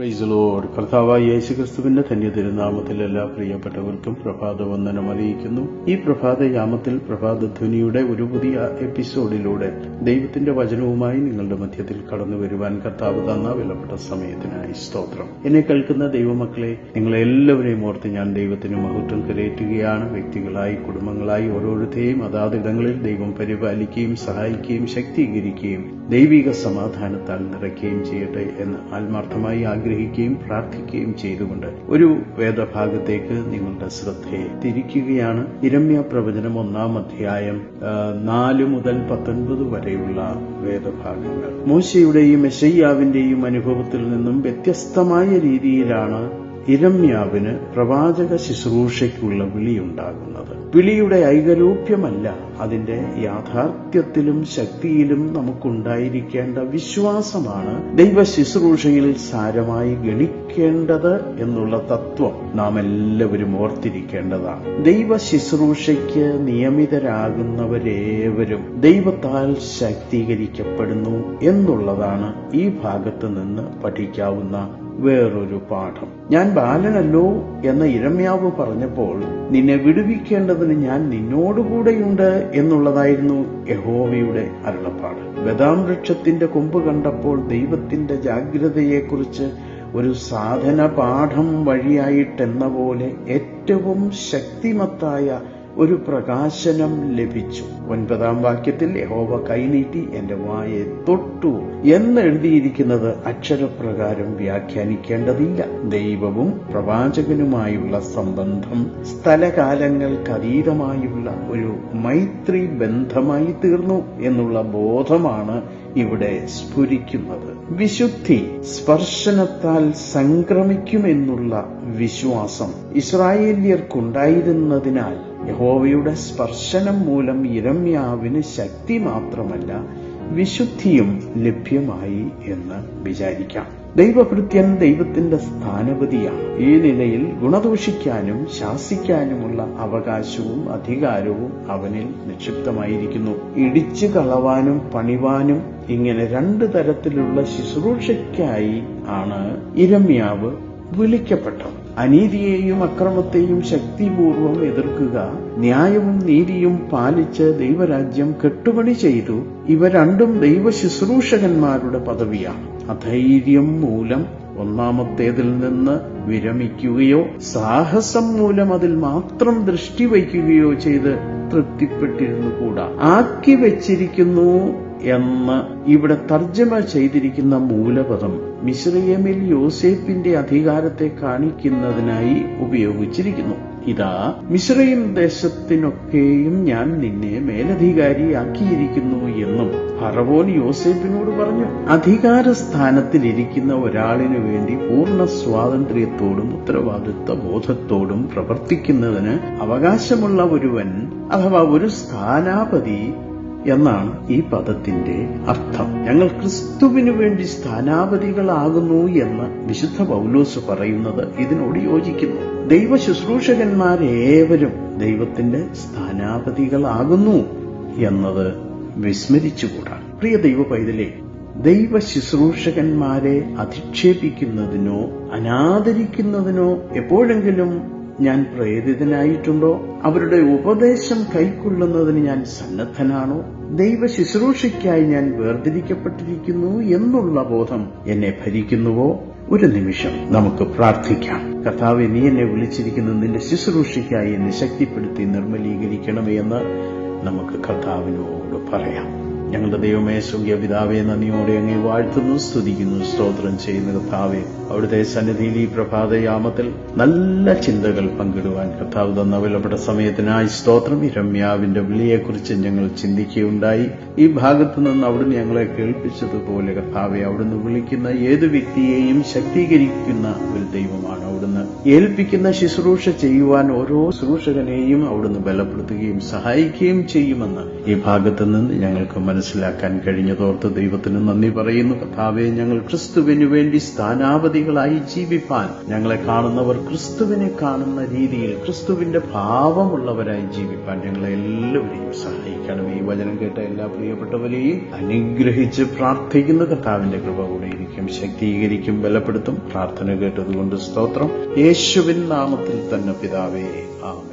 Price load കർത്താവായ യേശുക്രിസ്തുവിന്റെ ക്രിസ്തുവിന്റെ ധന്യ തിരുനാമത്തിൽ എല്ലാ പ്രിയപ്പെട്ടവർക്കും പ്രഭാത വന്ദനം അറിയിക്കുന്നു. ഈ പ്രഭാത യാമത്തിൽ പ്രഭാത ധ്വനിയുടെ ഒരു പുതിയ എപ്പിസോഡിലൂടെ ദൈവത്തിന്റെ വചനവുമായി നിങ്ങളുടെ മധ്യത്തിൽ കടന്നു വരുവാൻ കർത്താവ് തന്ന വിലപ്പെട്ട സമയത്തിനായി സ്തോത്രം. എന്നെ കേൾക്കുന്ന ദൈവമക്കളെ നിങ്ങളെല്ലാവരെയും ഓർത്ത് ഞാൻ ദൈവത്തിന് മഹത്വം കരയേറ്റുകയാണ് വ്യക്തികളായി കുടുംബങ്ങളായി ഓരോരുത്തരെയും അതാതിടങ്ങളിൽ ദൈവം പരിപാലിക്കുകയും സഹായിക്കുകയും ശക്തീകരിക്കുകയും ദൈവിക സമാധാനത്താൽ നിറയ്ക്കുകയും ചെയ്യട്ടെ എന്ന് ആത്മാർത്ഥമായി ആഗ്രഹിക്കുകയും പ്രാർത്ഥിക്കുകയും ചെയ്തുകൊണ്ട് ഒരു വേദഭാഗത്തേക്ക് നിങ്ങളുടെ ശ്രദ്ധയെ തിരിക്കുകയാണ്. ഇരമ്യ പ്രവചനം ഒന്നാം അധ്യായം നാല് മുതൽ പത്തൊൻപത് വരെയുള്ള വേദഭാഗങ്ങൾ. മോശയുടെയും മെഷയ്യാവിന്റെയും അനുഭവത്തിൽ നിന്നും വ്യത്യസ്തമായ രീതിയിലാണ് ഇരമ്യാവിന് പ്രവാചക ശുശ്രൂഷയ്ക്കുള്ള വിളിയുണ്ടാകുന്നത്. വിളിയുടെ ഐകരൂപ്യമല്ല അതിന്റെ യാഥാർത്ഥ്യത്തിലും ശക്തിയിലും നമുക്കുണ്ടായിരിക്കേണ്ട വിശ്വാസമാണ് ദൈവ ശുശ്രൂഷയിൽ സാരമായി ഗണിക്കേണ്ടത് എന്നുള്ള തത്വം നാം എല്ലാവരും ഓർത്തിരിക്കേണ്ടതാണ്. ദൈവ ശുശ്രൂഷയ്ക്ക് നിയമിതരാകുന്നവരേവരും ദൈവത്താൽ ശാക്തീകരിക്കപ്പെടുന്നു എന്നുള്ളതാണ് ഈ ഭാഗത്ത് നിന്ന് പഠിക്കാവുന്ന വേറൊരു പാഠം. ഞാൻ ബാലനല്ലോ എന്ന ഇരമ്യാവ് പറഞ്ഞപ്പോൾ നിന്നെ വിടുവിക്കേണ്ടതിന് ഞാൻ നിന്നോടുകൂടെയുണ്ട് എന്നുള്ളതായിരുന്നു യഹോവയുടെ അരുളപ്പാട്. ബദാം വൃക്ഷത്തിന്റെ കൊമ്പ് കണ്ടപ്പോൾ ദൈവത്തിന്റെ ജാഗ്രതയെക്കുറിച്ച് ഒരു സാധന പാഠം വഴിയായിട്ടെന്ന പോലെ ഏറ്റവും ശക്തിമത്തായ ഒരു പ്രകാശനം ലഭിച്ചു. ഒൻപതാം വാക്യത്തിൽ യഹോവ കൈനീട്ടി എന്റെ വായെ തൊട്ടു എന്ന് എഴുതിയിരിക്കുന്നത് അക്ഷരപ്രകാരം വ്യാഖ്യാനിക്കേണ്ടതില്ല. ദൈവവും പ്രവാചകനുമായുള്ള സംബന്ധം സ്ഥലകാലങ്ങൾക്കതീതമായുള്ള ഒരു മൈത്രി ബന്ധമായി തീർന്നു എന്നുള്ള ബോധമാണ് ഇവിടെ സ്ഫുരിക്കുന്നത്. വിശുദ്ധി സ്പർശനത്താൽ സംക്രമിക്കുമെന്നുള്ള വിശ്വാസം ഇസ്രായേല്യർക്കുണ്ടായിരുന്നതിനാൽ യഹോവയുടെ സ്പർശനം മൂലം ഇരമ്യാവിന് ശക്തി മാത്രമല്ല വിശുദ്ധിയും ലഭ്യമായി എന്ന് വിചാരിക്കാം. ദൈവഭൃത്യൻ ദൈവത്തിന്റെ സ്ഥാനപതിയാണ്. ഈ നിലയിൽ ഗുണദോഷിക്കാനും ശാസിക്കാനുമുള്ള അവകാശവും അധികാരവും അവനിൽ നിക്ഷിപ്തമായിരിക്കുന്നു. ഇടിച്ചു കളവാനും പണിവാനും ഇങ്ങനെ രണ്ട് തരത്തിലുള്ള ശുശ്രൂഷയ്ക്കായി ആണ് ഇരമ്യാവ് വിളിക്കപ്പെട്ടത്. അനീതിയെയും അക്രമത്തെയും ശക്തിപൂർവം എതിർക്കുക ന്യായവും നീതിയും പാലിച്ച് ദൈവരാജ്യം കെട്ടുപണി ചെയ്തു ഇവ രണ്ടും ദൈവ ശുശ്രൂഷകന്മാരുടെ പദവിയാണ്. അധൈര്യം മൂലം ഒന്നാമത്തേതിൽ നിന്ന് വിരമിക്കുകയോ സാഹസം മൂലം അതിൽ മാത്രം ദൃഷ്ടി വയ്ക്കുകയോ ചെയ്ത് തൃപ്തിപ്പെട്ടിരുന്നു കൂടാ. ആക്കി വെച്ചിരിക്കുന്നു എന്ന് ഇവിടെ തർജമ ചെയ്തിരിക്കുന്ന മൂലപദം. മിശ്രയമിൽ യോസേപ്പിന്റെ അധികാരത്തെ കാണിക്കുന്നതിനായി ഉപയോഗിച്ചിരിക്കുന്നു. ഇതാ മിശ്രയും ദേശത്തിനൊക്കെയും ഞാൻ നിന്നെ മേലധികാരിയാക്കിയിരിക്കുന്നു എന്നും ഫറവോൻ യോസേഫിനോട് പറഞ്ഞു. അധികാര സ്ഥാനത്തിലിരിക്കുന്ന ഒരാളിനു വേണ്ടി പൂർണ സ്വാതന്ത്ര്യത്തോടും ഉത്തരവാദിത്വ ബോധത്തോടും പ്രവർത്തിക്കുന്നതിന് അവകാശമുള്ള ഒരുവൻ അഥവാ ഒരു സ്ഥാനാപതി എന്നാണ് ഈ പദത്തിന്റെ അർത്ഥം. ഞങ്ങൾ ക്രിസ്തുവിനു വേണ്ടി സ്ഥാനാപതികളാകുന്നു എന്ന് വിശുദ്ധ പൗലോസ് പറയുന്നത് ഇതിനോട് യോജിക്കുന്നു. ദൈവ ശുശ്രൂഷകന്മാരേവരും ദൈവത്തിന്റെ സ്ഥാനാപതികളാകുന്നു എന്നത് വിസ്മരിച്ചുകൂടാ. പ്രിയ ദൈവ പൈതലെ ദൈവ ശുശ്രൂഷകന്മാരെ അധിക്ഷേപിക്കുന്നതിനോ അനാദരിക്കുന്നതിനോ എപ്പോഴെങ്കിലും ഞാൻ പ്രേരിതനായിട്ടുണ്ടോ? അവരുടെ ഉപദേശം കൈക്കൊള്ളുന്നതിന് ഞാൻ സന്നദ്ധനാണോ? ദൈവ ശുശ്രൂഷയ്ക്കായി ഞാൻ വേർതിരിക്കപ്പെട്ടിരിക്കുന്നു എന്നുള്ള ബോധം എന്നെ ഭരിക്കുന്നുവോ? ഒരു നിമിഷം നമുക്ക് പ്രാർത്ഥിക്കാം. കർത്താവെ നീ എന്നെ വിളിച്ചിരിക്കുന്ന നിന്റെ ശുശ്രൂഷയ്ക്കായി എന്നെ ശക്തിപ്പെടുത്തി നിർമ്മലീകരിക്കണമേ എന്ന് നമുക്ക് കർത്താവിനോട് പറയാം. ഞങ്ങളുടെ ദൈവമേ സ്വർഗീയ പിതാവെ നന്ദിയോടെ അങ്ങേ വാഴ്ത്തുന്നു സ്തുതിക്കുന്നു സ്തോത്രം ചെയ്യുന്ന കർത്താവെ. അവിടുത്തെ സന്നിധിയിൽ ഈ പ്രഭാതയാമത്തിൽ നല്ല ചിന്തകൾ പങ്കിടുവാൻ കർത്താവ് തന്ന വിലപ്പെട്ട സമയത്തിനായി സ്തോത്രം. ഈ രമ്യാവിന്റെ വിളിയെക്കുറിച്ച് ഞങ്ങൾ ചിന്തിക്കുകയുണ്ടായി. ഈ ഭാഗത്തു നിന്ന് അവിടുന്ന് ഞങ്ങളെ കേൾപ്പിച്ചതുപോലെ കർത്താവെ അവിടുന്ന് വിളിക്കുന്ന ഏത് വ്യക്തിയെയും ശക്തീകരിക്കുന്ന ഒരു ദൈവമാണ് അവിടുന്ന്. ഏൽപ്പിക്കുന്ന ശുശ്രൂഷ ചെയ്യുവാൻ ഓരോ ശുശ്രൂഷകനെയും അവിടുന്ന് ബലപ്പെടുത്തുകയും സഹായിക്കുകയും ചെയ്യുമെന്ന് ഈ ഭാഗത്തു നിന്ന് ഞങ്ങൾക്ക് മനസ്സിലാക്കി മനസ്സിലാക്കാൻ കഴിഞ്ഞതോർത്ത് ദൈവത്തിന് നന്ദി പറയുന്നു. കഥാവെ ഞങ്ങൾ ക്രിസ്തുവിനു വേണ്ടി സ്ഥാനാപതികളായി ജീവിപ്പാൻ ഞങ്ങളെ കാണുന്നവർ ക്രിസ്തുവിനെ കാണുന്ന രീതിയിൽ ക്രിസ്തുവിന്റെ ഭാവമുള്ളവരായി ജീവിപ്പാൻ ഞങ്ങളെ എല്ലാവരെയും സഹായിക്കണം. ഈ വചനം കേട്ട എല്ലാ പ്രിയപ്പെട്ടവരെയും അനുഗ്രഹിച്ച് പ്രാർത്ഥിക്കുന്ന. കർത്താവിന്റെ കൃപ കൂടെ ഇരിക്കും ശക്തീകരിക്കും ബലപ്പെടുത്തും. പ്രാർത്ഥന കേട്ടതുകൊണ്ട് സ്തോത്രം. യേശുവിൻ നാമത്തിൽ തന്നെ പിതാവേ ആമേ